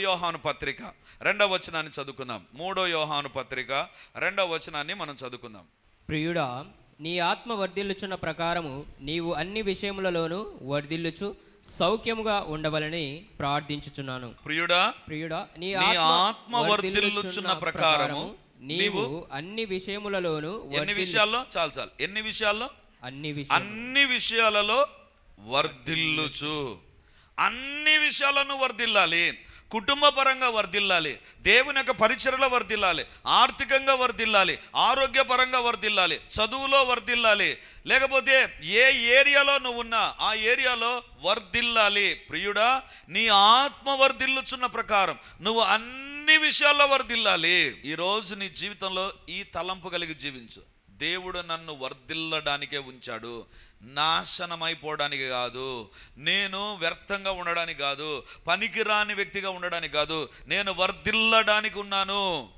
యోహాను పత్రిక. రెండవ వచనాన్ని చదువుకుందాం. మూడో యోహాను పత్రిక రెండవ వచనాన్ని మనం చదువుకుందాం. ప్రియుడా నీ ఆత్మ వర్ధిల్లుచున్న ప్రకారము నీవు అన్ని విషయములలోనూ వర్ధిల్లుచు సౌఖ్యముగా ఉండవలని ప్రార్థించుచున్నాను. ప్రియుడా ప్రియుడా నీ ఆత్మ వర్ధిల్లుచున్న ప్రకారము నీవు అన్ని విషయములలోనూ ఎన్ని విషయాల్లో? చాలు చాలు. ఎన్ని విషయాల్లో? అన్ని అన్ని విషయాలలో వర్ధిల్లుచు. అన్ని విషయాలను వర్ధిల్లాలి. కుటుంబపరంగా వర్దిల్లాలి వర్ధిల్లాలి దేవుని యొక్క పరిచయలో వర్ధిల్లాలి ఆర్థికంగా వర్ధిల్లాలి ఆరోగ్యపరంగా వర్ధిల్లాలి చదువులో వర్ధిల్లాలి. లేకపోతే ఏ ఏరియాలో నువ్వు ఉన్నా ఆ ఏరియాలో వర్ధిల్లాలి. ప్రియుడా నీ ఆత్మ వర్ధిల్లుచున్న ప్రకారం నువ్వు అన్ని విషయాల్లో వర్ధిల్లాలి. ఈరోజు నీ జీవితంలో ఈ తలంపు కలిగి జీవించు. దేవుడు నన్ను వర్ధిల్లడానికే ఉంచాడు. నాశనమైపోవడానికి కాదు. నేను వ్యర్థంగా ఉండడానికి కాదు. పనికిరాని వ్యక్తిగా ఉండడానికి కాదు. నేను వర్ధిల్లడానికి ఉన్నాను.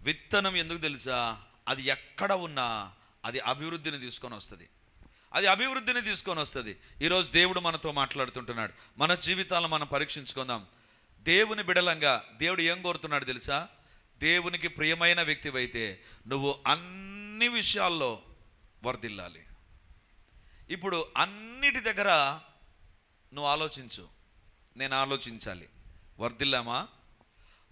విత్తనం ఎందుకు తెలుసా? అది ఎక్కడ ఉన్నా అది అభివృద్ధిని తీసుకొని వస్తుంది. అది అభివృద్ధిని తీసుకొని వస్తుంది. ఈరోజు దేవుడు మనతో మాట్లాడుతుంటున్నాడు. మన జీవితాలను మనం పరీక్షించుకుందాం. దేవుని బిడలంగా దేవుడు ఏం కోరుతున్నాడు తెలుసా? దేవునికి ప్రియమైన వ్యక్తివైతే నువ్వు అన్ని విషయాల్లో వర్ధిల్లాలి. ఇప్పుడు అన్నిటి దగ్గర నువ్వు ఆలోచించు. నేను ఆలోచించాలి. వర్దిల్లామా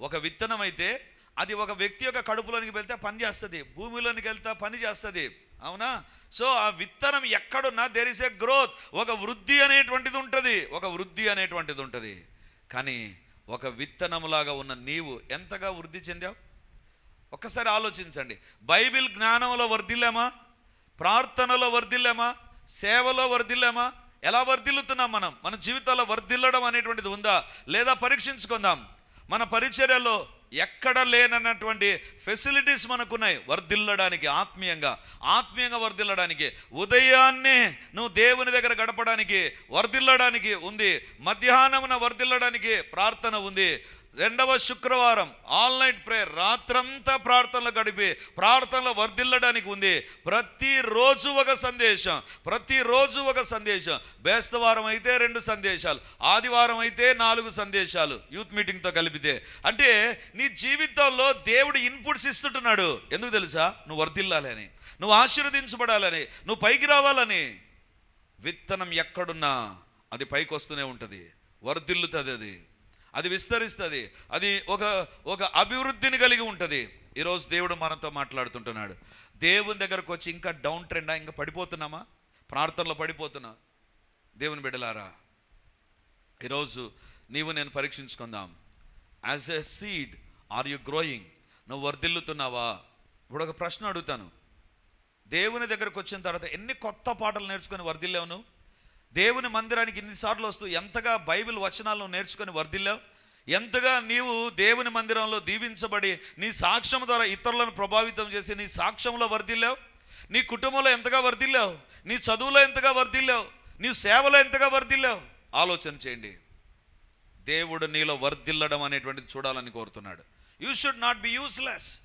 ఒక విత్తనం అయితే అది ఒక వ్యక్తి యొక్క కడుపులోనికి వెళ్తే పని చేస్తుంది భూమిలోనికి వెళ్తే పని చేస్తుంది అవునా? సో ఆ విత్తనం ఎక్కడున్నా దేర్ ఇస్ ఏ గ్రోత్ ఒక వృద్ధి అనేటువంటిది ఉంటుంది ఒక వృద్ధి అనేటువంటిది ఉంటుంది. కానీ ఒక విత్తనములాగా ఉన్న నీవు ఎంతగా వృద్ధి చెందావు? ఒక్కసారి ఆలోచించండి. బైబిల్ జ్ఞానంలో వర్ధిల్లామా ప్రార్థనలో వర్ధిల్లామా సేవలో వర్ధిల్లామా? ఎలా వర్ధిల్లుతున్నాం మనం? మన జీవితాల్లో వర్ధిల్లడం అనేటువంటిది ఉందా? లేదా పరీక్షించుకుందాం. మన పరిచర్యలో ఎక్కడ లేనన్నటువంటి ఫెసిలిటీస్ మనకున్నాయి. వర్ధిల్లడానికి ఆత్మీయంగా. ఆత్మీయంగా వర్ధిల్లడానికి. ఉదయాన్నే నువ్వు దేవుని దగ్గర గడపడానికి వర్ధిల్లడానికి ఉంది. మధ్యాహ్నమున వర్ధిల్లడానికి ప్రార్థన ఉంది. రెండవ శుక్రవారం ఆల్ నైట్ ప్రేయర్. రాత్రంతా ప్రార్థనలు గడిపి ప్రార్థనలు వర్ధిల్లడానికి ఉంది. ప్రతిరోజు ఒక సందేశం ప్రతిరోజు ఒక సందేశం. బేస్తవారం అయితే రెండు సందేశాలు ఆదివారం అయితే నాలుగు సందేశాలు యూత్ మీటింగ్తో కలిపితే. అంటే నీ జీవితంలో దేవుడు ఇన్పుట్స్ ఇస్తుంటున్నాడు. ఎందుకు తెలుసా? నువ్వు వర్ధిల్లాలని నువ్వు ఆశీర్వదించబడాలని నువ్వు పైకి రావాలని. విత్తనం ఎక్కడున్నా అది పైకి వస్తూనే ఉంటుంది. వర్ధిల్లుతుంది అది. అది విస్తరిస్తుంది. అది ఒక ఒక అభివృద్ధిని కలిగి ఉంటుంది. ఈరోజు దేవుడు మనతో మాట్లాడుతుంటున్నాడు. దేవుని దగ్గరకు వచ్చి ఇంకా డౌన్ ట్రెండా ఇంకా పడిపోతున్నామా? ప్రార్థనలో పడిపోతున్నా. దేవుని బిడ్డలారా ఈరోజు నీవు నేను పరీక్షించుకుందాం. As a seed are you growing నువ్వు వర్ధిల్లుతున్నావా? ఇప్పుడు ఒక ప్రశ్న అడుగుతాను. దేవుని దగ్గరకు వచ్చిన తర్వాత ఎన్ని కొత్త పాటలు నేర్చుకొని వర్ధిల్లావు నువ్వు? దేవుని మందిరానికి ఇన్నిసార్లు వస్తూ ఎంతగా బైబిల్ వచనాలను నేర్చుకొని వర్ధిల్లావు? ఎంతగా నీవు దేవుని మందిరంలో దీవించబడి నీ సాక్ష్యం ద్వారా ఇతరులను ప్రభావితం చేసి నీ సాక్ష్యంలో వర్ధిల్లావు? నీ కుటుంబంలో ఎంతగా వర్ధిల్లావు? నీ చదువులో ఎంతగా వర్ధిల్లావు? నీ సేవలో ఎంతగా వర్ధిల్లావు? ఆలోచన చేయండి. దేవుడు నీలో వర్ధిల్లడం అనేటువంటిది చూడాలని కోరుతున్నాడు. You should not be useless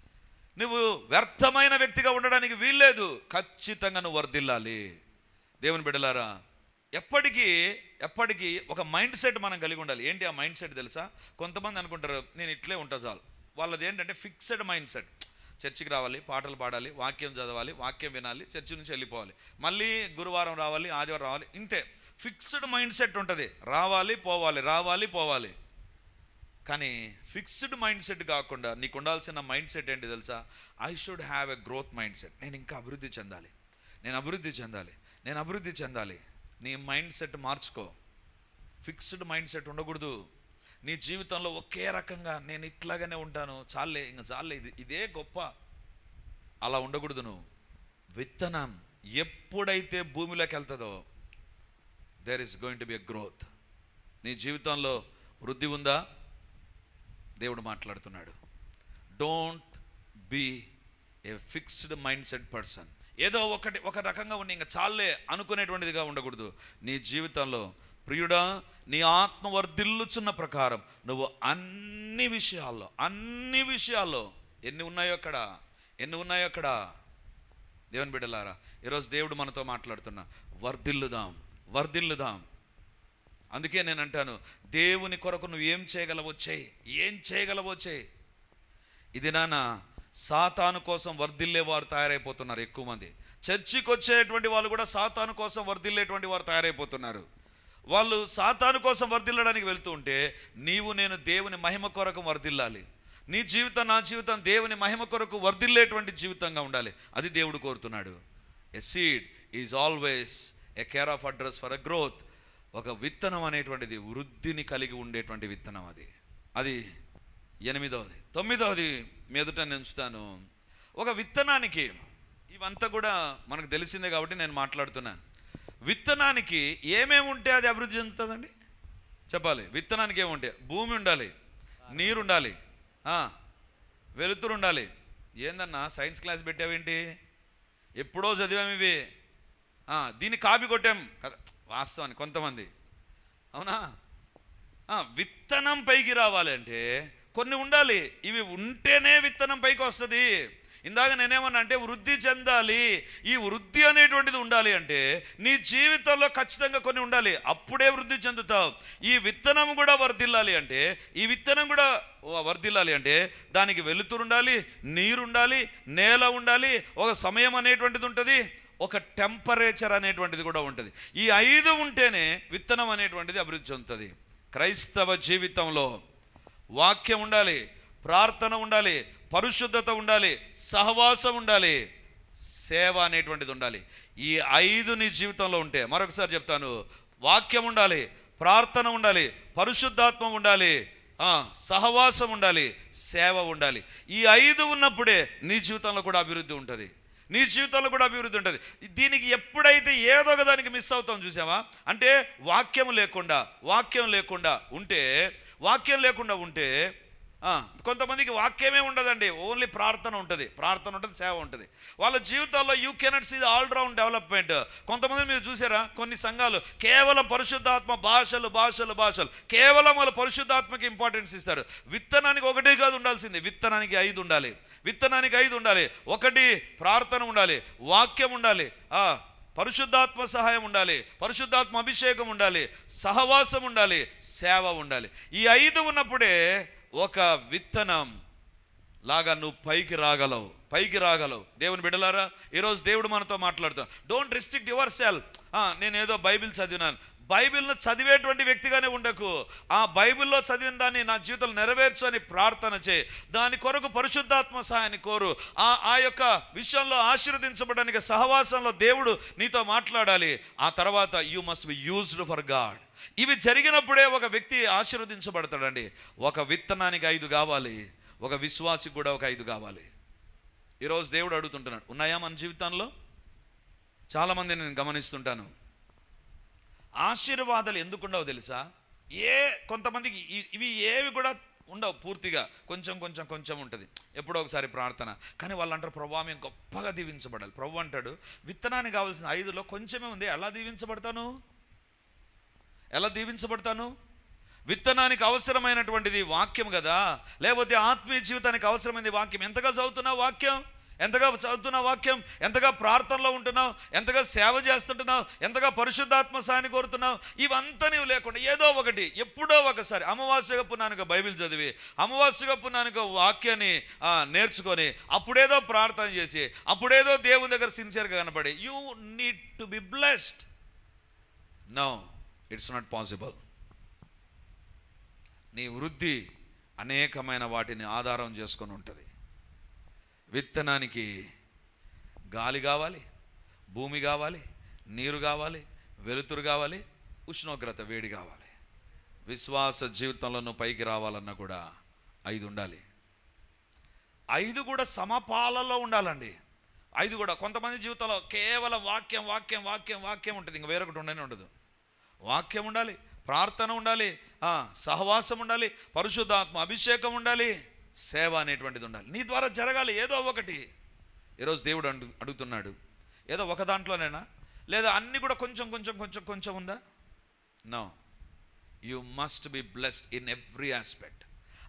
నువ్వు వ్యర్థమైన వ్యక్తిగా ఉండడానికి వీల్లేదు. ఖచ్చితంగా నువ్వు వర్ధిల్లాలి. దేవుని బిడ్డలారా ఎప్పటికీ ఎప్పటికీ ఒక మైండ్ సెట్ మనం కలిగి ఉండాలి. ఏంటి ఆ మైండ్ సెట్ తెలుసా? కొంతమంది అనుకుంటారు నేను ఇట్లే ఉంటా చాలు. వాళ్ళది ఏంటంటే ఫిక్స్డ్ మైండ్ సెట్. చర్చికి రావాలి పాటలు పాడాలి వాక్యం చదవాలి వాక్యం వినాలి చర్చి నుంచి వెళ్ళిపోవాలి. మళ్ళీ గురువారం రావాలి ఆదివారం రావాలి ఇంతే. ఫిక్స్డ్ మైండ్ సెట్ ఉంటుంది. రావాలి పోవాలి రావాలి పోవాలి. కానీ ఫిక్స్డ్ మైండ్ సెట్ కాకుండా నీకు ఉండాల్సిన మైండ్ సెట్ ఏంటి తెలుసా? I should have a growth mindset. నేను ఇంకా అభివృద్ధి చెందాలి. నేను అభివృద్ధి చెందాలి. నేను అభివృద్ధి చెందాలి. నీ మైండ్ సెట్ మార్చుకో. ఫిక్స్డ్ మైండ్ సెట్ ఉండకూడదు. నీ జీవితంలో ఒకే రకంగా నేను ఇట్లాగానే ఉంటాను. చాలే ఇంకా చాలే ఇది ఇదే గొప్ప. అలా ఉండకూడదు నువ్వు. విత్తనం ఎప్పుడైతే భూమిలోకి వెళ్తుందో there is going to be a growth నీ జీవితంలో వృద్ధి ఉందా? దేవుడు మాట్లాడుతున్నాడు. Don't be a fixed mindset person ఏదో ఒకటి ఒక రకంగా ఉండి ఇంకా చాలే అనుకునేటువంటిదిగా ఉండకూడదు. నీ జీవితంలో ప్రియుడా నీ ఆత్మ వర్ధిల్లుచున్న ప్రకారం నువ్వు అన్ని విషయాల్లో అన్ని విషయాల్లో ఎన్ని ఉన్నాయో అక్కడ ఎన్ని ఉన్నాయో అక్కడ. దేవుని బిడ్డలారా ఈరోజు దేవుడు మనతో మాట్లాడుతున్నా వర్ధిల్లుదాం వర్ధిల్లుదాం. అందుకే నేను అంటాను దేవుని కొరకు నువ్వు ఏం చేయగలవో చేయి ఏం చేయగలవో చేయి. ఇది నానా సాతాను కోసం వర్ధిల్లే వారు తయారైపోతున్నారు ఎక్కువ మంది. చర్చికి వచ్చేటువంటి వాళ్ళు కూడా సాతాను కోసం వర్ధిల్లేటువంటి వారు తయారైపోతున్నారు. వాళ్ళు సాతాను కోసం వర్ధిల్లడానికి వెళ్తూ ఉంటే నీవు నేను దేవుని మహిమ కొరకు వర్ధిల్లాలి. నీ జీవితం నా జీవితం దేవుని మహిమ కొరకు వర్ధిల్లేటువంటి జీవితంగా ఉండాలి. అది దేవుడు కోరుతున్నాడు. A seed is always a care of address for a growth ఒక విత్తనం అనేటువంటిది వృద్ధిని కలిగి ఉండేటువంటి విత్తనం అది. అది ఎనిమిదవది. తొమ్మిదవది మీదట నేను ఉంచుతాను ఒక విత్తనానికి ఇవంతా కూడా మనకు తెలిసిందే కాబట్టి నేను మాట్లాడుతున్నాను. విత్తనానికి ఏమేమి ఉంటే అది అభివృద్ధి చెందుతుందండి? చెప్పాలి. విత్తనానికి ఏముంటాయి భూమి ఉండాలి నీరు ఉండాలి వెలుతురు ఉండాలి. ఏందన్నా సైన్స్ క్లాస్ పెట్టావేంటి? ఎప్పుడో చదివాం ఇవి. దీన్ని కాపీ కొట్టాం. కదా వాస్తవాన్ని కొంతమంది. అవునా? విత్తనం పైకి రావాలంటే కొన్ని ఉండాలి. ఇవి ఉంటేనే విత్తనం పైకి వస్తుంది. ఇందాక నేనేమన్నా అంటే వృద్ధి చెందాలి. ఈ వృద్ధి అనేటువంటిది ఉండాలి అంటే నీ జీవితంలో ఖచ్చితంగా కొన్ని ఉండాలి. అప్పుడే వృద్ధి చెందుతావు. ఈ విత్తనం కూడా వర్ధిల్లాలి అంటే ఈ విత్తనం కూడా వర్ధిల్లాలి అంటే దానికి వెలుతురు ఉండాలి నీరుండాలి నేల ఉండాలి ఒక సమయం అనేటువంటిది ఉంటుంది ఒక టెంపరేచర్ అనేటువంటిది కూడా ఉంటుంది. ఈ ఐదు ఉంటేనే విత్తనం అనేటువంటిది అభివృద్ధి చెందుతుంది. క్రైస్తవ జీవితంలో వాక్యం ఉండాలి ప్రార్థన ఉండాలి పరిశుద్ధత ఉండాలి సహవాసం ఉండాలి సేవ అనేటువంటిది ఉండాలి. ఈ ఐదు నీ జీవితంలో ఉంటే మరొకసారి చెప్తాను వాక్యం ఉండాలి ప్రార్థన ఉండాలి పరిశుద్ధాత్మ ఉండాలి సహవాసం ఉండాలి సేవ ఉండాలి. ఈ ఐదు ఉన్నప్పుడే నీ జీవితంలో కూడా అభివృద్ధి ఉంటుంది. నీ జీవితంలో కూడా అభివృద్ధి ఉంటుంది. దీనికి ఎప్పుడైతే ఏదో ఒక దానికి మిస్ అవుతాం చూసావా? అంటే వాక్యం లేకుండా వాక్యం లేకుండా ఉంటే వాక్యం లేకుండా ఉంటే కొంతమందికి వాక్యమే ఉండదండి. ఓన్లీ ప్రార్థన ఉంటుంది. ప్రార్థన ఉంటుంది సేవ ఉంటుంది. వాళ్ళ జీవితాల్లో you cannot see all round development కొంతమంది మీరు చూసారా? కొన్ని సంఘాలు కేవలం పరిశుద్ధాత్మ భాషలు భాషలు భాషలు కేవలం వాళ్ళు పరిశుద్ధాత్మకి ఇంపార్టెన్స్ ఇస్తారు. విత్తనానికి ఒకటే కాదు ఉండాల్సింది. విత్తనానికి ఐదు ఉండాలి. విత్తనానికి ఐదు ఉండాలి. ఒకటి ప్రార్థన ఉండాలి. వాక్యం ఉండాలి. పరిశుద్ధాత్మ సహాయం ఉండాలి పరిశుద్ధాత్మ అభిషేకం ఉండాలి సహవాసం ఉండాలి సేవ ఉండాలి. ఈ ఐదు ఉన్నప్పుడే ఒక విత్తనం లాగా నువ్వు పైకి రాగలవు పైకి రాగలవు. దేవుని బిడ్డలారా ఈరోజు దేవుడు మనతో మాట్లాడుతాం డోంట్ రిస్ట్రిక్ట్ యువర్ సెల్ఫ్ నేను ఏదో బైబిల్ చదివినాను. బైబిల్ను చదివేటువంటి వ్యక్తిగానే ఉండకు. ఆ బైబిల్లో చదివిన దాన్ని నా జీవితంలో నెరవేర్చు అని ప్రార్థన చేయి. దాని కొరకు పరిశుద్ధాత్మ సహాయాన్ని కోరు. ఆ ఆ యొక్క విషయంలో ఆశీర్వదించబడడానికి సహవాసంలో దేవుడు నీతో మాట్లాడాలి. ఆ తర్వాత you must be used for God ఇవి జరిగినప్పుడే ఒక వ్యక్తి ఆశీర్వదించబడతాడండి. ఒక విత్తనానికి ఐదు కావాలి. ఒక విశ్వాసి కూడా ఒక ఐదు కావాలి. ఈరోజు దేవుడు అడుగుతుంటున్నాడు ఉన్నాయా మన జీవితంలో? చాలామంది నేను గమనిస్తుంటాను. ఆశీర్వాదాలు ఎందుకు ఉండవు తెలుసా? ఏ కొంతమందికి ఇవి ఏవి కూడా ఉండవు పూర్తిగా. కొంచెం కొంచెం కొంచెం ఉంటుంది. ఎప్పుడో ఒకసారి ప్రార్థన. కానీ వాళ్ళు అంటారు ప్రభావ మేము గొప్పగా దీవించబడాలి. ప్రభు అంటాడు విత్తనానికి కావాల్సిన ఐదులో కొంచెమే ఉంది. ఎలా దీవించబడతాను? ఎలా దీవించబడతాను? విత్తనానికి అవసరమైనటువంటిది వాక్యం కదా. లేకపోతే ఆత్మీయ జీవితానికి అవసరమైనది వాక్యం. ఎంతగా చదువుతున్నావు వాక్యం? ఎంతగా చదువుతున్న వాక్యం ఎంతగా ప్రార్థనలో ఉంటున్నావు ఎంతగా సేవ చేస్తుంటున్నావు ఎంతగా పరిశుద్ధాత్మ సాయని కోరుతున్నావు ఇవంతా నీవు లేకుండా ఏదో ఒకటి ఎప్పుడో ఒకసారి అమావాస్యగా పున్నానుక బైబిల్ చదివి అమావాస్యగా పున్నానుక వాక్యాన్ని నేర్చుకొని అప్పుడేదో ప్రార్థన చేసి అప్పుడేదో దేవుని దగ్గర సిన్సియర్గా కనపడి you need to be blessed. No it's not possible. నీ వృద్ధి అనేకమైన వాటిని ఆధారం చేసుకొని ఉంటుంది. విత్తనానికి గాలి కావాలి భూమి కావాలి నీరు కావాలి వెలుతురు కావాలి ఉష్ణోగ్రత వేడి కావాలి. విశ్వాస జీవితంలో నువ్వు పైకి రావాలన్నా కూడా ఐదు ఉండాలి. ఐదు కూడా సమపాలలో ఉండాలండి. ఐదు కూడా కొంతమంది జీవితంలో కేవలం వాక్యం వాక్యం వాక్యం వాక్యం ఉంటుంది. ఇంక వేరొకటి ఉండనే ఉండదు. వాక్యం ఉండాలి ప్రార్థన ఉండాలి సహవాసం ఉండాలి పరిశుద్ధాత్మ అభిషేకం ఉండాలి. సేవ అనేటువంటిది ఉండాలి. నీ ద్వారా జరగాలి. ఏదో ఒకటి. ఈరోజు దేవుడు అడు అడుగుతున్నాడు. ఏదో ఒక దాంట్లోనేనా? లేదా అన్నీ కూడా కొంచెం కొంచెం కొంచెం కొంచెం ఉందా? No. You must be blessed in every aspect.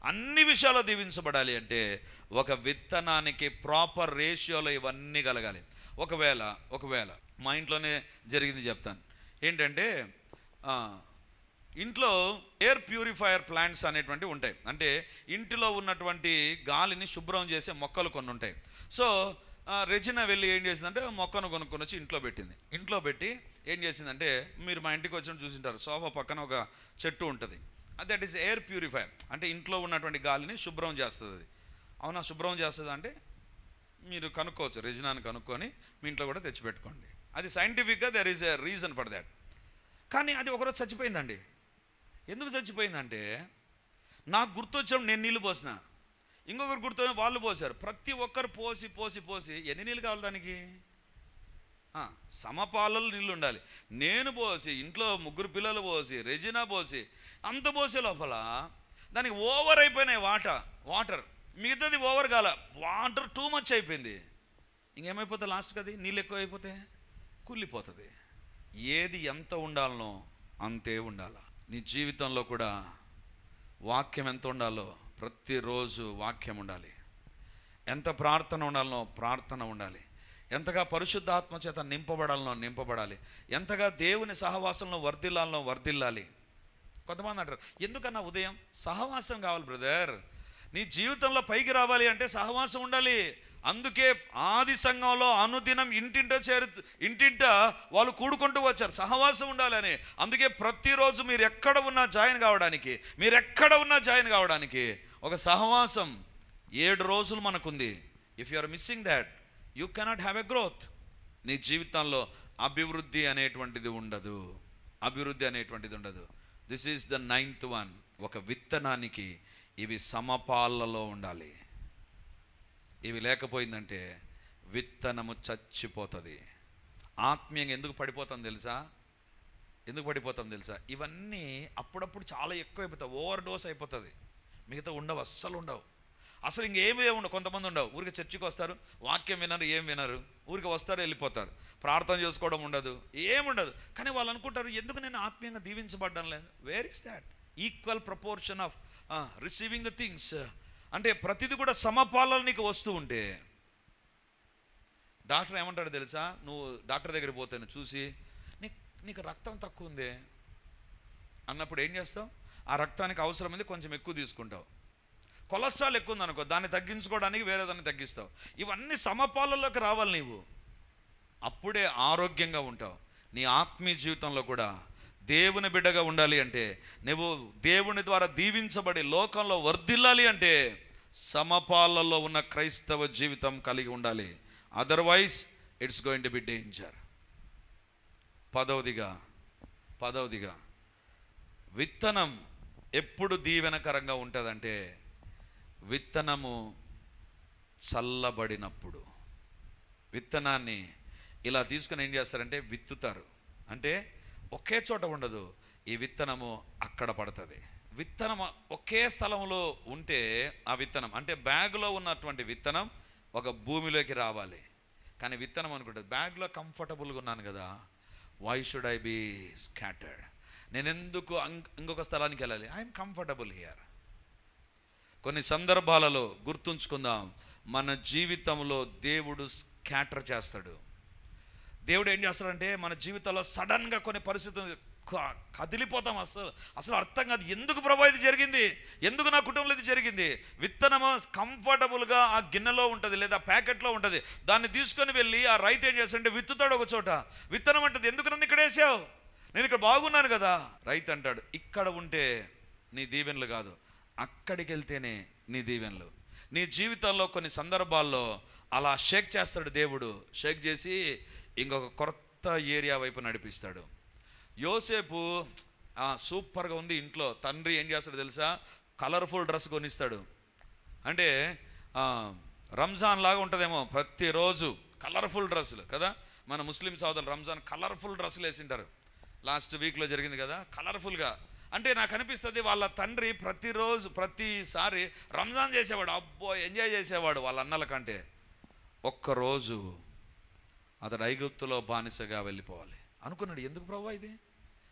అన్ని విషయాల్లో దీవించబడాలి అంటే ఒక విత్తనానికి ప్రాపర్ రేషియోలో ఇవన్నీ కలగాలి. ఒకవేళ ఒకవేళ మా ఇంట్లోనే జరిగింది చెప్తాను. ఏంటంటే ఇంట్లో ఎయిర్ ప్యూరిఫైయర్ ప్లాంట్స్ అనేటువంటివి ఉంటాయి. అంటే ఇంటిలో ఉన్నటువంటి గాలిని శుభ్రం చేసే మొక్కలు కొన్ని ఉంటాయి. సో రెజినా వెళ్ళి ఏం చేసిందంటే మొక్కను కొనుక్కొని వచ్చి ఇంట్లో పెట్టింది. ఇంట్లో పెట్టి ఏం చేసిందంటే మీరు మా ఇంటికి వచ్చిన చూసింటారు సోఫా పక్కన ఒక చెట్టు ఉంటుంది. దట్ ఈస్ ఎయిర్ ప్యూరిఫైయర్ అంటే ఇంట్లో ఉన్నటువంటి గాలిని శుభ్రం చేస్తుంది అది. అవునా శుభ్రం చేస్తుంది అంటే మీరు కనుక్కోవచ్చు రెజినాని కనుక్కొని మీ ఇంట్లో కూడా తెచ్చిపెట్టుకోండి. అది సైంటిఫిక్గా there is a reason for that కానీ అది ఒకరోజు చచ్చిపోయిందండి. ఎందుకు చచ్చిపోయిందంటే నాకు గుర్తొచ్చాం నేను నీళ్ళు పోసిన. ఇంకొకరు గుర్తు వాళ్ళు పోసారు ప్రతి ఒక్కరు పోసి పోసి పోసి ఎన్ని నీళ్ళు కావాలి దానికి? ఆ, సమపాలలో నీళ్ళు ఉండాలి. నేను పోసి ఇంట్లో ముగ్గురు పిల్లలు పోసి రెజినా పోసి అంత పోసే లోపల దానికి ఓవర్ అయిపోయినాయి వాటర్ వాటర్. మిగతాది ఓవర్ కాల వాటర్ టూ మచ్ అయిపోయింది. ఇంకేమైపోతుంది లాస్ట్కి అది నీళ్ళు ఎక్కువ అయిపోతే కుళ్ళిపోతుంది. ఏది ఎంత ఉండాలనో అంతే ఉండాల. నీ జీవితంలో కూడా వాక్యం ఎంత ఉండాలో ప్రతిరోజు వాక్యం ఉండాలి. ఎంత ప్రార్థన ఉండాలనో ప్రార్థన ఉండాలి. ఎంతగా పరిశుద్ధాత్మ చేత నింపబడాలనో నింపబడాలి. ఎంతగా దేవుని సహవాసంలో వర్ధిల్లాలనో వర్ధిల్లాలి. కొంతమంది అంటారు ఎందుకన్నా ఉదయం సహవాసం కావాలి బ్రదర్? నీ జీవితంలో పైకి రావాలి అంటే సహవాసం ఉండాలి. అందుకే ఆది సంఘంలో అనుదినం ఇంటింట చేరు ఇంటింట వాళ్ళు కూడుకుంటూ వచ్చారు. సహవాసం ఉండాలని. అందుకే ప్రతిరోజు మీరు ఎక్కడ ఉన్నా జాయిన్ కావడానికి మీరు ఎక్కడ ఉన్నా జాయిన్ కావడానికి ఒక సహవాసం ఏడు రోజులు మనకుంది. If you are missing that you cannot have a growth నీ జీవితంలో అభివృద్ధి అనేటువంటిది ఉండదు. అభివృద్ధి అనేటువంటిది ఉండదు. This is the ninth one ఒక విత్తనానికి ఇవి సమపాలలో ఉండాలి. ఇవి లేకపోయిందంటే విత్తనము చచ్చిపోతుంది. ఆత్మీయంగా ఎందుకు పడిపోతాం తెలుసా? ఎందుకు పడిపోతాం తెలుసా? ఇవన్నీ అప్పుడప్పుడు చాలా ఎక్కువ అయిపోతాయి ఓవర్ డోస్ అయిపోతుంది. మిగతా ఉండవు అస్సలు ఉండవు. అసలు ఇంకేమీ ఉండవు. కొంతమంది ఉండవు. ఊరికి చర్చికి వస్తారు వాక్యం వినరు ఏం వినరు. ఊరికి వస్తారు వెళ్ళిపోతారు. ప్రార్థన చేసుకోవడం ఉండదు ఏముండదు కానీ వాళ్ళు అనుకుంటారు ఎందుకు నేను ఆత్మీయంగా దీవించబడ్డం లేదు? Where is that equal proportion of receiving the things అంటే ప్రతిదీ కూడా సమపాలన నీకు వస్తూ ఉంటే డాక్టర్ ఏమంటాడు తెలుసా? నువ్వు డాక్టర్ దగ్గరికి పోతే చూసి నీకు నీకు రక్తం తక్కువ ఉందే. అన్నప్పుడు ఏం చేస్తావు? ఆ రక్తానికి అవసరమైంది కొంచెం ఎక్కువ తీసుకుంటావు. కొలెస్ట్రాల్ ఎక్కువ ఉందనుకో దాన్ని తగ్గించుకోవడానికి వేరే దాన్ని తగ్గిస్తావు. ఇవన్నీ సమపాలలోకి రావాలి నీవు. అప్పుడే ఆరోగ్యంగా ఉంటావు. నీ ఆత్మీయ జీవితంలో కూడా దేవుని బిడ్డగా ఉండాలి అంటే నువ్వు దేవుని ద్వారా దీవించబడి లోకంలో వర్ధిల్లాలి అంటే సమపాలలో ఉన్న క్రైస్తవ జీవితం కలిగి ఉండాలి. Otherwise it's going to be danger పదవదిగా పదవదిగా విత్తనం ఎప్పుడు దీవెనకరంగా ఉంటుందంటే విత్తనము చల్లబడినప్పుడు. విత్తనాన్ని ఇలా తీసుకుని ఏం చేస్తారంటే విత్తుతారు. అంటే ఒకే చోట ఉండదు. ఈ విత్తనము అక్కడ పడుతుంది. విత్తనం ఒకే స్థలంలో ఉంటే ఆ విత్తనం అంటే బ్యాగ్లో ఉన్నటువంటి విత్తనం ఒక భూమిలోకి రావాలి. కానీ విత్తనం అనుకుంటుంది బ్యాగ్లో కంఫర్టబుల్గా ఉన్నాను కదా why should I be scattered నేను ఎందుకు ఇంకొక స్థలానికి వెళ్ళాలి? ఐఎమ్ కంఫర్టబుల్ హియర్ కొన్ని సందర్భాలలో గుర్తుంచుకుందాం మన జీవితంలో దేవుడు స్కాటర్ చేస్తాడు. దేవుడు ఏం చేస్తాడంటే మన జీవితంలో సడన్గా కొన్ని పరిస్థితులు కదిలిపోతాం అసలు. అసలు అర్థం కాదు. ఎందుకు ప్రభా ఇది జరిగింది? ఎందుకు నా కుటుంబంలో ఇది జరిగింది? విత్తనము కంఫర్టబుల్గా ఆ గిన్నెలో ఉంటుంది లేదా ప్యాకెట్లో ఉంటుంది. దాన్ని తీసుకొని వెళ్ళి ఆ రైతు ఏం చేస్తాడంటే విత్తుతాడు ఒక చోట. విత్తనం అంటది. ఎందుకు నన్ను ఇక్కడ వేసావు? నేను ఇక్కడ బాగున్నాను కదా. రైతు అంటాడు ఇక్కడ ఉంటే నీ దీవెనలు కాదు. అక్కడికి వెళ్తేనే నీ దీవెనలు. నీ జీవితంలో కొన్ని సందర్భాల్లో అలా షేక్ చేస్తాడు దేవుడు. షేక్ చేసి ఇంకొక కొత్త ఏరియా వైపు నడిపిస్తాడు. యోసేపు సూపర్గా ఉంది ఇంట్లో. తండ్రి ఏం చేస్తాడు తెలుసా? కలర్ఫుల్ డ్రెస్ కొనిస్తాడు. అంటే రంజాన్ లాగా ఉంటుందేమో ప్రతిరోజు. కలర్ఫుల్ డ్రెస్సులు కదా? మన ముస్లిం సోదరులు రంజాన్ కలర్ఫుల్ డ్రెస్సులు వేసింటారు. లాస్ట్ వీక్లో జరిగింది కదా? కలర్ఫుల్గా. అంటే నాకు అనిపిస్తుంది వాళ్ళ తండ్రి ప్రతిరోజు ప్రతిసారి రంజాన్ చేసేవాడు. అబ్బో ఎంజాయ్ చేసేవాడు వాళ్ళ అన్నల కంటే. ఒక్కరోజు అతడు ఐగుప్తులో బానిసగా వెళ్ళిపోవాలి. అనుకున్నాడు ఎందుకు ప్రభా ఇది?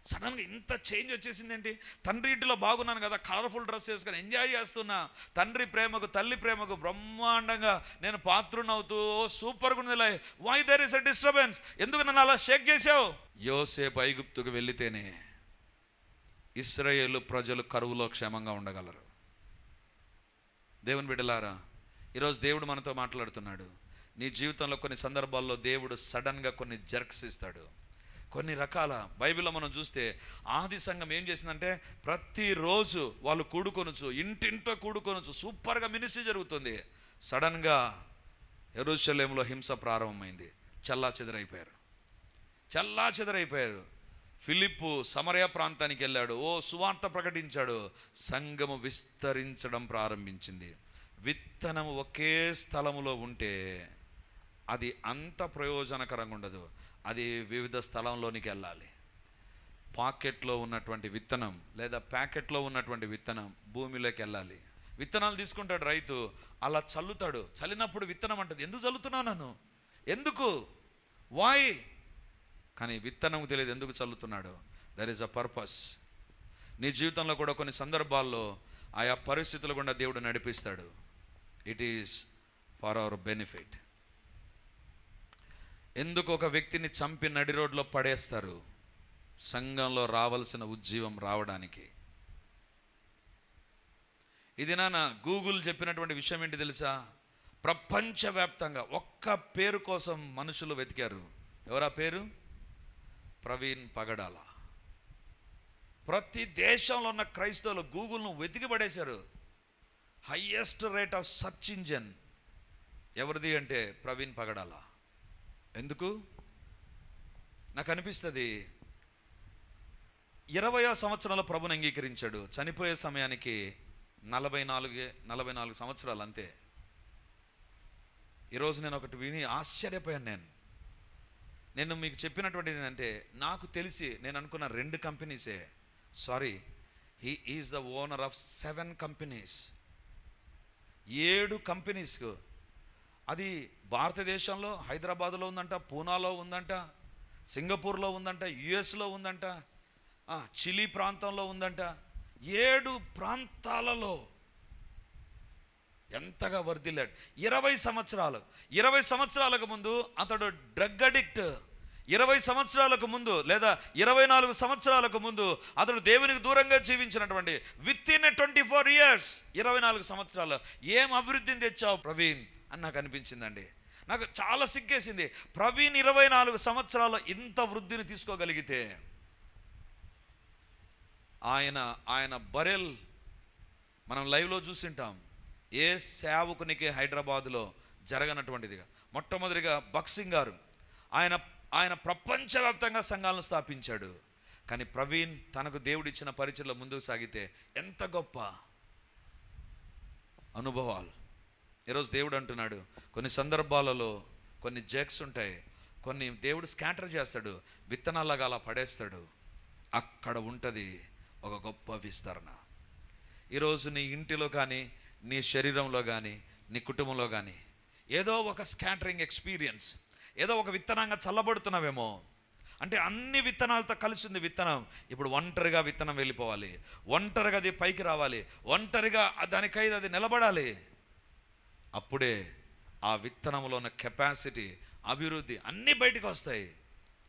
సడన్గా ఇంత చేంజ్ వచ్చేసిందేంటి? తండ్రి ఇంటిలో బాగున్నాను కదా కలర్ఫుల్ డ్రెస్ వేసుకొని ఎంజాయ్ చేస్తున్నా. తండ్రి ప్రేమకు తల్లి ప్రేమకు బ్రహ్మాండంగా నేను పాత్రునవుతూ సూపర్గా ఉంది why there is a disturbance ఎందుకు నన్ను అలా షేక్ చేసావు? యోసేపు ఐగుప్తుకు వెళితేనే ఇస్రాయేల్ ప్రజలు కరువులో క్షేమంగా ఉండగలరు. దేవుని బిడ్డలారా ఈరోజు దేవుడు మనతో మాట్లాడుతున్నాడు. నీ జీవితంలో కొన్ని సందర్భాల్లో దేవుడు సడన్గా కొన్ని జర్క్స్ ఇస్తాడు. కొన్ని రకాల బైబిల్లో మనం చూస్తే ఆది సంఘం ఏం చేసిందంటే ప్రతిరోజు వాళ్ళు కూడుకొనొచ్చు ఇంటింటో కూడుకొనొచ్చు సూపర్గా మినిస్ట్రీ జరుగుతుంది. సడన్గా ఎరుషలేంలో హింస ప్రారంభమైంది. చల్లా చెదరైపోయారు. చల్లా చెదరైపోయారు. ఫిలిప్పు సమరయ ప్రాంతానికి వెళ్ళాడు. ఓ సువార్త ప్రకటించాడు. సంఘము విస్తరించడం ప్రారంభించింది. విత్తనం ఒకే స్థలములో ఉంటే అది అంత ప్రయోజనకరంగా ఉండదు. అది వివిధ స్థలంలోనికి వెళ్ళాలి. పాకెట్లో ఉన్నటువంటి విత్తనం లేదా ప్యాకెట్లో ఉన్నటువంటి విత్తనం భూమిలోకి వెళ్ళాలి. విత్తనాలు తీసుకుంటాడు రైతు అలా చల్లుతాడు. చల్లినప్పుడు విత్తనం అంటది ఎందుకు చల్లుతున్నావు నన్ను? ఎందుకు? వాయ్ కానీ విత్తనం తెలియదు ఎందుకు చల్లుతున్నాడు? దర్ ఈస్ అ పర్పస్ నీ జీవితంలో కూడా కొన్ని సందర్భాల్లో ఆయా పరిస్థితులు గుండా దేవుడు నడిపిస్తాడు. It is for our benefit ఎందుకు ఒక వ్యక్తిని చంపి నడి రోడ్లో పడేస్తారు? సంఘంలో రావలసిన ఉజ్జీవం రావడానికి. ఇది నాన్న గూగుల్ చెప్పినటువంటి విషయం ఏంటి తెలుసా? ప్రపంచవ్యాప్తంగా ఒక్క పేరు కోసం మనుషులు వెతికారు. ఎవరా పేరు? ప్రవీణ్ పగడాల. ప్రతి దేశంలో ఉన్న క్రైస్తవులు గూగుల్ను వెతికి పడేశారు. Highest rate of search engine ఎవరిది అంటే ప్రవీణ్ పగడాల. ఎందుకు? నాకు అనిపిస్తుంది ఇరవయో సంవత్సరంలో ప్రభుని అంగీకరించాడు. చనిపోయే సమయానికి నలభై నాలుగే నలభై నాలుగు సంవత్సరాలు అంతే. ఈరోజు నేను ఒకటి విని ఆశ్చర్యపోయాను నేను. నేను మీకు చెప్పినటువంటిది ఏంటంటే నాకు తెలిసి నేను అనుకున్న రెండు కంపెనీసే. Sorry he is the owner of seven companies ఏడు కంపెనీస్కు అది భారతదేశంలో హైదరాబాద్లో ఉందంట పూనాలో ఉందంట సింగపూర్లో ఉందంట యుఎస్లో ఉందంట చిలీ ప్రాంతంలో ఉందంట. ఏడు ప్రాంతాలలో ఎంతగా వర్దిల్లాడు ఇరవై సంవత్సరాలు. ఇరవై సంవత్సరాలకు ముందు అతడు డ్రగ్ అడిక్ట్. ఇరవై సంవత్సరాలకు ముందు లేదా ఇరవై నాలుగు సంవత్సరాలకు ముందు అతడు దేవునికి దూరంగా జీవించినటువంటి within twenty four years ఇరవై నాలుగు సంవత్సరాలు. ఏం అభివృద్ధిని తెచ్చావు ప్రవీణ్? అని నాకు అనిపించిందండి. నాకు చాలా సిగ్గేసింది. ప్రవీణ్ ఇరవై నాలుగు సంవత్సరాలు ఇంత వృద్ధిని తీసుకోగలిగితే ఆయన ఆయన బరెల్ మనం లైవ్లో చూసింటాం. ఏ సేవకునికి హైదరాబాదులో జరగనటువంటిదిగా. మొట్టమొదటిగా బక్సింగ్ గారు. ఆయన ఆయన ప్రపంచవ్యాప్తంగా సంఘాలను స్థాపించాడు. కానీ ప్రవీణ్ తనకు దేవుడిచ్చిన పరిచయలో ముందుకు సాగితే ఎంత గొప్ప అనుభవాలు. ఈరోజు దేవుడు అంటున్నాడు కొన్ని సందర్భాలలో కొన్ని జెక్స్ ఉంటాయి కొన్ని దేవుడు స్కాటర్ చేస్తాడు విత్తనాలగా అలా పడేస్తాడు అక్కడ ఉంటుంది ఒక గొప్ప విస్తరణ. ఈరోజు నీ ఇంటిలో కానీ నీ శరీరంలో కానీ నీ కుటుంబంలో కానీ ఏదో ఒక స్కాటరింగ్ ఎక్స్పీరియన్స్ ఏదో ఒక విత్తనంగా చల్లబడుతున్నావేమో. అంటే అన్ని విత్తనాలతో కలిసి ఉంది విత్తనం. ఇప్పుడు ఒంటరిగా విత్తనం వెళ్ళిపోవాలి ఒంటరిగా అది పైకి రావాలి ఒంటరిగా దానికై అది నిలబడాలి. అప్పుడే ఆ విత్తనంలో ఉన్న కెపాసిటీ అభివృద్ధి అన్నీ బయటకు వస్తాయి.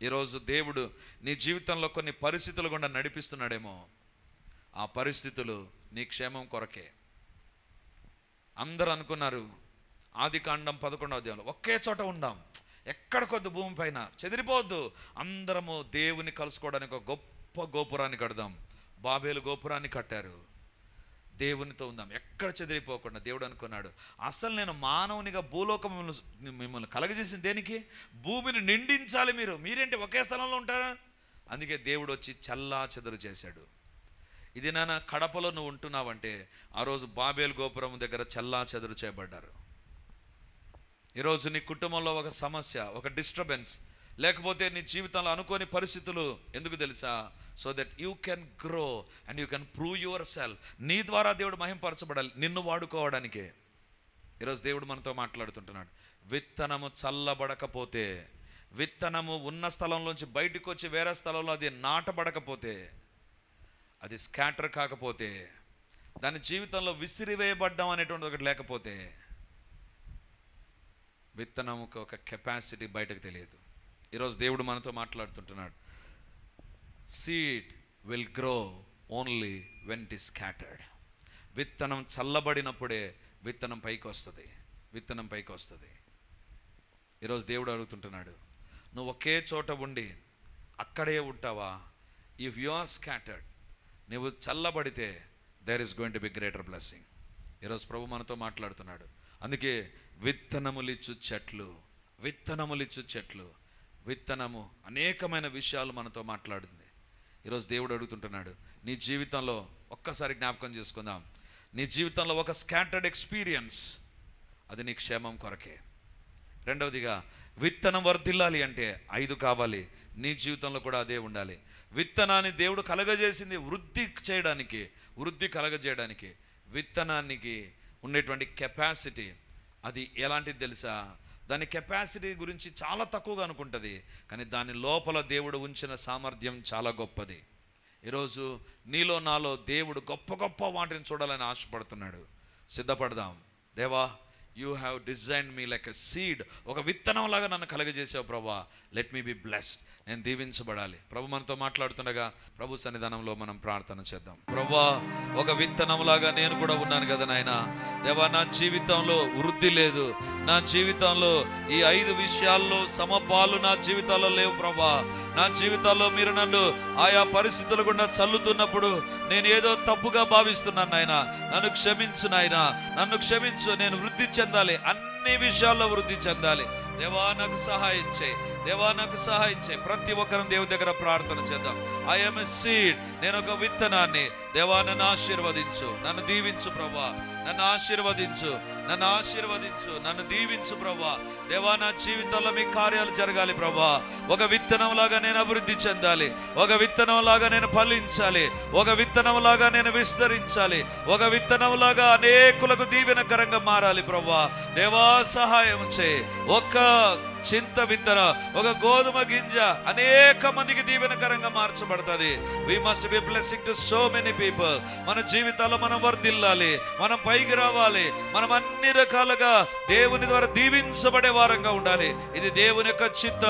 ఈరోజు దేవుడు నీ జీవితంలో కొన్ని పరిస్థితులు గుండా నడిపిస్తున్నాడేమో. ఆ పరిస్థితులు నీ క్షేమం కొరకే. అందరూ అనుకున్నారు ఆది కాండం పదకొండవ అధ్యాయంలో ఒకే చోట ఉందాం ఎక్కడికొద్దు భూమి పైన చెదిరిపోవద్దు. అందరము దేవుని కలుసుకోవడానికి ఒక గొప్ప గోపురాన్ని కడదాం. బాబేలు గోపురాన్ని కట్టారు. దేవునితో ఉందాం. ఎక్కడ చెదిరిపోకుండా దేవుడు అనుకున్నాడు. అసలు నేను మానవునిగా భూలోకం మిమ్మల్ని మిమ్మల్ని కలగజేసింది దేనికి? భూమిని నిండించాలి మీరు. మీరేంటి ఒకే స్థలంలో ఉంటారా? అందుకే దేవుడు వచ్చి చల్లా చెదరు చేశాడు. ఇది నాన్న కడపలో నువ్వు ఉంటున్నావంటే ఆ రోజు బాబేలు గోపురం దగ్గర చల్లా చెదరు చేయబడ్డారు. ఈరోజు నీ కుటుంబంలో ఒక సమస్య ఒక డిస్టర్బెన్స్ లేకపోతే నీ జీవితంలో అనుకోని పరిస్థితులు ఎందుకు తెలుసా? So that you can grow and you can prove yourself నీ ద్వారా దేవుడు మహింపరచబడాలి నిన్ను వాడుకోవడానికే. ఈరోజు దేవుడు మనతో మాట్లాడుతుంటున్నాడు. విత్తనము చల్లబడకపోతే విత్తనము ఉన్న స్థలంలోంచి బయటకు వచ్చి వేరే స్థలంలో అది నాటబడకపోతే అది స్కాటర్ కాకపోతే దాని జీవితంలో విసిరివేయబడ్డం అనేటువంటి ఒకటి లేకపోతే విత్తనముకు ఒక కెపాసిటీ బయటకు తెలియదు. ఈరోజు దేవుడు మనతో మాట్లాడుతుంటున్నాడు. Seed will grow only when it scattered విత్తనం చల్లబడినప్పుడే విత్తనం పైకి వస్తుంది. విత్తనం పైకి వస్తుంది. ఈరోజు దేవుడు అడుగుతుంటున్నాడు నువ్వు ఒకే చోట ఉండి అక్కడే ఉంటావా? ఇఫ్ యు ఆర్ స్కాటర్డ్ నువ్వు చల్లబడితే there is going to be greater blessing ఈరోజు ప్రభు మనతో మాట్లాడుతున్నాడు. అందుకే విత్తనములిచ్చు చెట్లు విత్తనములిచ్చు చెట్లు విత్తనము అనేకమైన విషయాలు మనతో మాట్లాడింది. ఈరోజు దేవుడు అడుగుతుంటున్నాడు నీ జీవితంలో ఒక్కసారి జ్ఞాపకం చేసుకుందాం. నీ జీవితంలో ఒక స్కాటర్డ్ ఎక్స్పీరియన్స్ అది నీ క్షేమం కొరకే. రెండవదిగా విత్తనం వర్ధిల్లాలి అంటే ఐదు కావాలి. నీ జీవితంలో కూడా అదే ఉండాలి. విత్తనాన్ని దేవుడు కలగజేసింది వృద్ధి చేయడానికి వృద్ధి కలగజేయడానికి విత్తనానికి ఉండేటువంటి కెపాసిటీ అది ఎలాంటిది తెలుసా? దాని కెపాసిటీ గురించి చాలా తక్కువగా అనుకుంటుంది. కానీ దాని లోపల దేవుడు ఉంచిన సామర్థ్యం చాలా గొప్పది. ఈరోజు నీలో నాలో దేవుడు గొప్ప గొప్ప వాటిని చూడాలని ఆశపడుతున్నాడు. సిద్ధపడదాం. దేవా you have design me like a seed ఒక విత్తనంలాగా నన్ను కలగజేసావు ప్రభా. లెట్ మీ బి బ్లెస్డ్ నేను దీవించబడాలి. ప్రభు మనతో మాట్లాడుతుండగా ప్రభు సన్నిధానంలో మనం ప్రార్థన చేద్దాం. ప్రభా ఒక విత్తనంలాగా నేను కూడా ఉన్నాను కదా నాయన. దేవా నా జీవితంలో వృద్ధి లేదు. నా జీవితంలో ఈ ఐదు విషయాల్లో సమపాలు నా జీవితాల్లో లేవు ప్రభా. నా జీవితాల్లో మీరు నన్ను ఆయా పరిస్థితుల గుండా చల్లుతున్నప్పుడు నేను ఏదో తప్పుగా భావిస్తున్నాను నాయన. నన్ను క్షమించు నాయన. నన్ను క్షమించు. నేను వృద్ధి చెందాలి. అన్ని విషయాల్లో వృద్ధి చెందాలి. దేవా నాకు సహాయం చేయి. దేవా నాకు సహాయం చేయి. ప్రతి ఒక్కరం దేవుని దగ్గర ప్రార్థన చేద్దాం. ఐఎమ్ ఎ సీడ్ నేను ఒక విత్తనాన్ని దేవా నన్ను ఆశీర్వదించు. నన్ను దీవించు ప్రభా. నన్ను ఆశీర్వదించు. నన్ను ఆశీర్వదించు. నన్ను దీవించు ప్రభా. దేవా నా జీవితంలో మీ కార్యాలు జరగాలి ప్రభా. ఒక విత్తనంలాగా నేను అభివృద్ధి చెందాలి. ఒక విత్తనంలాగా నేను ఫలించాలి. ఒక విత్తనంలాగా నేను విస్తరించాలి. ఒక విత్తనంలాగా అనేకులకు దీవెనకరంగా మారాలి ప్రభా. దేవా సహాయం చేయి. ఒక్క చింత విత్తన ఒక గోధుమ గింజ అనేక మందికి దీవెనకరంగా మార్చబడుతుంది. We must be blessing to so many people మన జీవితాల్లో మనం వర్దిల్లాలి మనం పైకి రావాలి మనం అన్ని రకాలుగా దేవుని ద్వారా దీవించబడే వారంగా ఉండాలి. ఇది దేవుని యొక్క చిత్త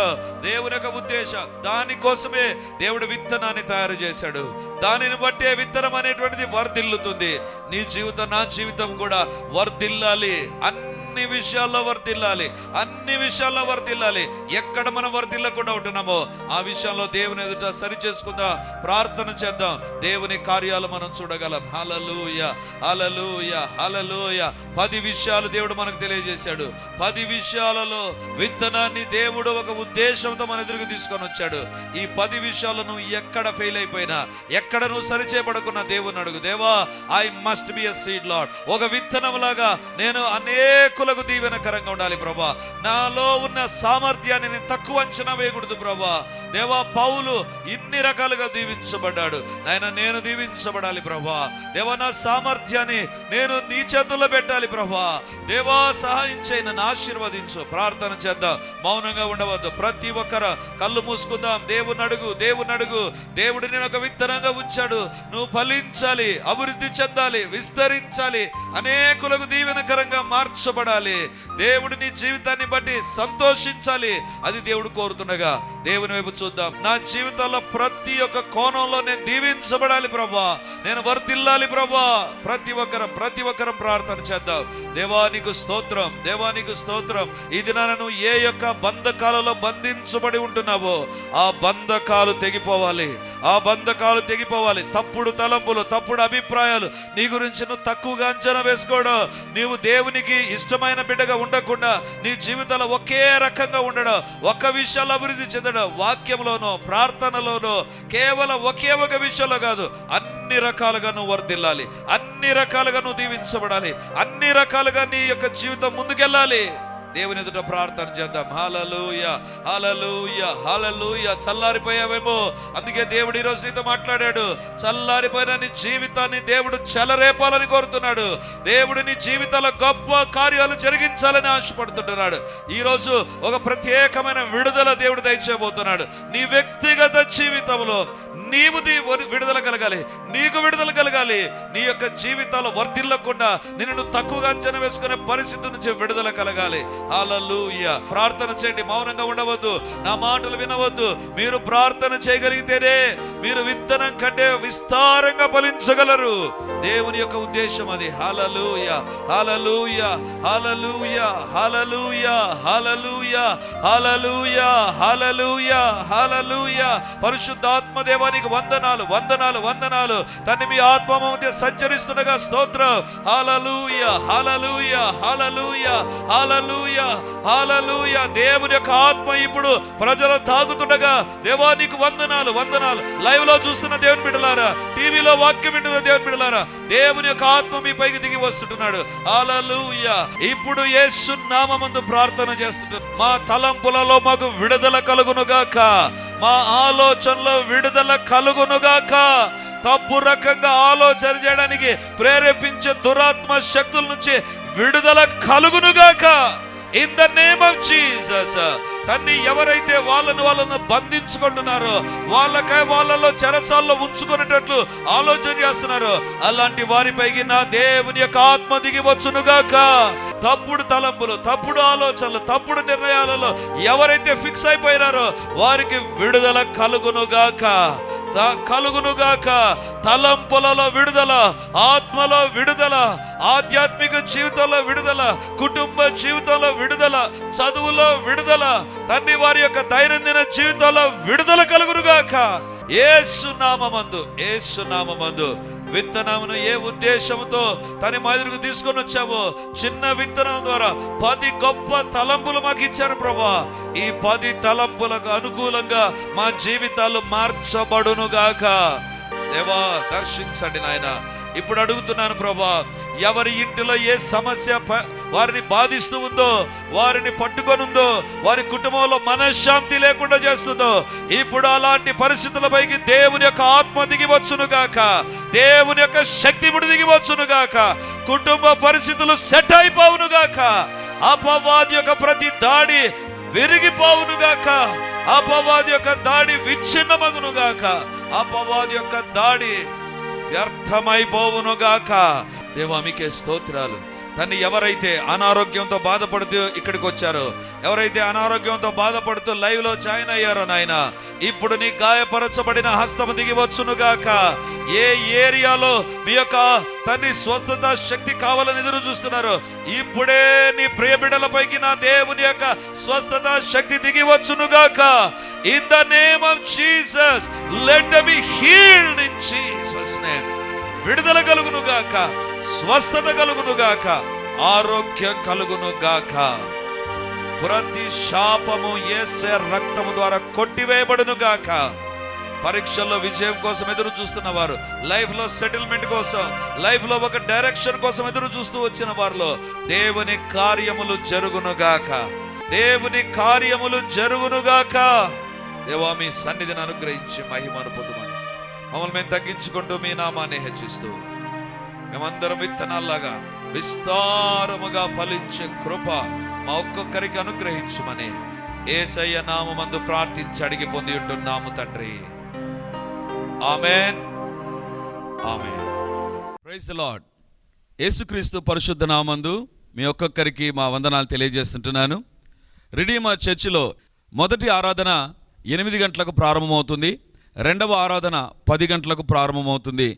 దేవుని యొక్క ఉద్దేశం. దానికోసమే దేవుడు విత్తనాన్ని తయారు చేశాడు. దానిని బట్టే విత్తనం అనేటువంటిది వర్దిల్లుతుంది నీ జీవితం నా జీవితం కూడా వర్ధిల్లాలి. అన్ని అన్ని విషయాల్లో వర్దిల్లాలి అన్ని విషయాల్లో వర్దిల్లాలి ఎక్కడ మనం వర్దిల్లకుండా ఉంటున్నామో ఆ విషయంలో దేవుని ఎదుట సరి చేసుకుందాం ప్రార్థన చేద్దాం. దేవుని కార్యాలు మనం చూడగలం. హలలుయ హలలుయ హలలుయ పది విషయాలు దేవుడు మనకు తెలియజేశాడు. పది విషయాలలో విత్తనాన్ని దేవుడు ఒక ఉద్దేశంతో మన ఎదురుకు తీసుకొని వచ్చాడు. ఈ పది విషయాలు నువ్వు ఎక్కడ ఫెయిల్ అయిపోయినా ఎక్కడ నువ్వు సరిచేయబడుకున్న దేవుని అడుగు. దేవా I must be a seed lad ఒక విత్తనంలాగా నేను అనేక అనేకులకు దీవెనకరంగా ఉండాలి ప్రభా. నాలో ఉన్న సామర్థ్యాన్ని నేను తక్కువ అంచనా వేయకూడదు ప్రభా. దేవా పౌలు ఇన్ని రకాలుగా దీవించబడ్డాడు. నాయన నేను దీవించబడాలి ప్రభా. దేవా నా సామర్థ్యాన్ని నేను నీ చేతుల్లో పెట్టాలి ప్రభా. దేవా సహాయం చేయి నన్ను ఆశీర్వదించు. ప్రార్థన చేద్దాం. మౌనంగా ఉండవద్దు. ప్రతి ఒక్కరు కళ్ళు మూసుకుందాం. దేవుని అడుగు దేవుని అడుగు. దేవుడు నేను ఒక విత్తనంగా ఉంచాడు. నువ్వు ఫలించాలి అభివృద్ధి చెందాలి విస్తరించాలి అనేకులకు దీవెనకరంగా మార్చబడాలి. దేవుడు నీ జీవితాన్ని బట్టి సంతోషించాలి. అది దేవుడు కోరుతుండగా. దేవుని వైపు చూద్దాం. నా జీవితంలో ప్రతి ఒక్క కోణంలో నేను దీవించబడాలి ప్రభా. నేను వర్దిల్లాలి ప్రభా. ప్రతి ఒక్కరం ప్రతి ఒక్కరం ప్రార్థన చేద్దాం. దేవానికి స్తోత్రం దేవానికి స్తోత్రం. ఈ దినాన నువ్వు ఏ యొక్క బంధకాలలో బంధించబడి ఉంటున్నావో ఆ బంధకాలు తెగిపోవాలి. ఆ బంధకాలు తెగిపోవాలి. తప్పుడు తలంపులు తప్పుడు అభిప్రాయాలు నీ గురించి నువ్వు తక్కువగా అంచనా వేసుకోవడం నీవు దేవునికి ఇష్టమైన బిడ్డగా ఉండకుండా నీ జీవితంలో ఒకే రకంగా ఉండడం ఒక్క విషయాలు అభివృద్ధి చెందడం వాక్యంలోనో ప్రార్థనలోనో కేవలం ఒకే ఒక విషయంలో కాదు అన్ని అన్ని రకాలుగా నువ్వు వర్దిల్లాలి అన్ని రకాలుగా నువ్వు దీవించబడాలి. అన్ని రకాలుగా నీ యొక్క జీవితం ముందుకెళ్ళాలి. దేవుని ఎదుట ప్రార్థన చేద్దాం. హాలలుయ హాలలుయ హాలలుయ చల్లారిపోయావేమో. అందుకే దేవుడు ఈరోజు నీతో మాట్లాడాడు. చల్లారిపోయిన నీ జీవితాన్ని దేవుడు చెలరేపాలని కోరుతున్నాడు. దేవుడు నీ జీవితాల గొప్ప కార్యాలు జరిగించాలని ఆశపడుతుంటున్నాడు. ఈరోజు ఒక ప్రత్యేకమైన విడుదల దేవుడు దయచేయబోతున్నాడు. నీ వ్యక్తిగత జీవితంలో నీవు విడుదల కలగాలి. నీకు విడుదల కలగాలి. నీ యొక్క జీవితాలు వర్ధిల్లకుండా నిన్ను నువ్వు తక్కువగా అంచనా వేసుకునే పరిస్థితి నుంచి విడుదల కలగాలి. హల్లెలూయా. ప్రార్థన చేయండి. మౌనంగా ఉండవద్దు. నా మాటలు వినవద్దు. మీరు ప్రార్థన చేయగలిగితేనే మీరు విత్తనం కంటే విస్తారంగా ఫలించగలరు. దేవుని యొక్క ఉద్దేశం అది. హలలుయ హలలుయ హలలుయ హలలుయ హలలుయ హలలుయ హలలుయ హలలుయ పరిశుద్ధాత్మదేవ దేవానికి వందనాలు వందనాలు వందనాలు. తన్ని మీ ఆత్మ మధ్య సంచరిస్తుండగా స్తోత్రం. Hallelujah hallelujah hallelujah hallelujah hallelujah దేవుని యొక్క ఆత్మ ఇప్పుడు ప్రజలు తాగుతుండగా దేవానికి వందనాలు వందనాలు. లైవ్లో చూస్తున్న దేవుని బిడ్డలారా టీవీలో వాక్యం వింటున్న దేవుని బిడ్డలారా దేవుని యొక్క ఆత్మ మీ పైకి దిగి వస్తుంటున్నాడు. హాలలూయ ఇప్పుడు యేసు నామందు ప్రార్థన చేస్తున్నాడు మా తలంపులలో మాకు విడుదల కలుగునుగాక. మా ఆలోచనలో విడుదల కలుగునుగాక. తప్పు రకంగా ఆలోచన చేయడానికి ప్రేరేపించే దురాత్మ శక్తుల నుంచి విడుదల కలుగునుగాక. In the name of Jesus తన్ని ఎవరైతే వాళ్ళను వాళ్ళను బంధించుకుంటున్నారో వాళ్ళకై వాళ్ళలో చెరసాల్లో ఉంచుకునేటట్లు ఆలోచన చేస్తున్నారు అలాంటి వారిపైకి నా దేవుని యొక్క ఆత్మ దిగి వచ్చునుగాక. తప్పుడు తలంపులు తప్పుడు ఆలోచనలు తప్పుడు నిర్ణయాలలో ఎవరైతే ఫిక్స్ అయిపోయినారో వారికి విడుదల కలుగునుగాక. త- కలుగునుగాక. తలంపులలో విడుదల ఆత్మలో విడుదల ఆధ్యాత్మిక జీవితంలో విడుదల కుటుంబ జీవితంలో విడుదల చదువులో విడుదల తండ్రి వారి యొక్క దైనందిన జీవితంలో విడుదల కలుగునుగాక. ఏసునామందు ఏసునామందు ఏసు విత్తనమును ఏ ఉద్దేశంతో తన మాదిరికి తీసుకొని వచ్చావో? చిన్న విత్తనం ద్వారా. పది గొప్ప తలంపులు మాకు ఇచ్చారు ప్రభా. ఈ పది తలంపులకు అనుకూలంగా మా జీవితాలు మార్చబడునుగాక. దేవా దర్శించండి నాయన. ఇప్పుడు అడుగుతున్నాను ప్రభా ఎవరి ఇంటిలో ఏ సమస్య ప- వారిని బాధిస్తూ ఉందో వారిని పట్టుకొనుందో వారి కుటుంబంలో మనశ్శాంతి లేకుండా చేస్తుందో ఇప్పుడు అలాంటి పరిస్థితులపైకి దేవుని యొక్క ఆత్మ దిగి వచ్చునుగాక దేవుని యొక్క శక్తి ఇప్పుడు దిగివచ్చును వచ్చునుగాక కుటుంబ పరిస్థితులు సెట్ అయిపోవును గాక. అపవాది యొక్క ప్రతి దాడి విరిగిపోవును గాక. అపవాది యొక్క దాడి విచ్ఛిన్నమగును గాక. అపవాది యొక్క దాడి వ్యర్థమైపోవునుగాక దేవా మీకే స్తోత్రాలు. తను ఎవరైతే అనారోగ్యంతో బాధపడుతూ ఇక్కడికి వచ్చారో ఎవరైతే అనారోగ్యంతో బాధపడుతూ లైవ్లో జాయిన్ అయ్యారో నాయన ఇప్పుడు నీ గాయపరచబడిన హస్తము దిగివచ్చునుగాక ఏ ఏరియాలో మీ యొక్క తన్ని స్వస్థత శక్తి కావాలని ఎదురు చూస్తున్నారు ఇప్పుడే నీ ప్రియ బిడ్డలపైకి నా దేవుని యొక్క స్వస్థత శక్తి దిగివచ్చునుగాక in the name of Jesus let be healed in Jesus name విడుదల కలుగునుగాక స్వస్థత కలుగునుగాక ఆరోగ్యం కలుగునుగాక. ప్రతి శాపము ఏసే రక్తము ద్వారా కొట్టివేయబడునుగాక. పరీక్షల్లో విజయం కోసం ఎదురు చూస్తున్న వారు లైఫ్లో సెటిల్మెంట్ కోసం లైఫ్లో ఒక డైరెక్షన్ కోసం ఎదురు చూస్తూ వచ్చిన వారిలో దేవుని కార్యములు జరుగునుగాక. దేవుని కార్యములు జరుగునుగాక. దేవా మీ సన్నిధిని అనుగ్రహించి మహిమను పొందుమని. మమ్మల్ని మేము తగ్గించుకుంటూ మీ నామాన్ని హెచ్చిస్తూ మేమందరం విత్తనాల్లాగా విస్తారముగా ఫలించే కృప మా ఒక్కొక్కరికి అనుగ్రహించుమని. ఏసయ్య నామమందు ప్రార్థించి అడిగి పొంది ఉంటున్నాము తండ్రి. ఆమెన్. ఆమెన్. ప్రైజ్ లాడ్ యేసుక్రీస్తు పరిశుద్ధ నామందు మీ ఒక్కొక్కరికి మా వందనాలు తెలియజేస్తుంటున్నాను. రిడీమా చర్చిలో మొదటి ఆరాధన ఎనిమిది గంటలకు ప్రారంభమవుతుంది. రెండవ ఆరాధన పది గంటలకు ప్రారంభమవుతుంది.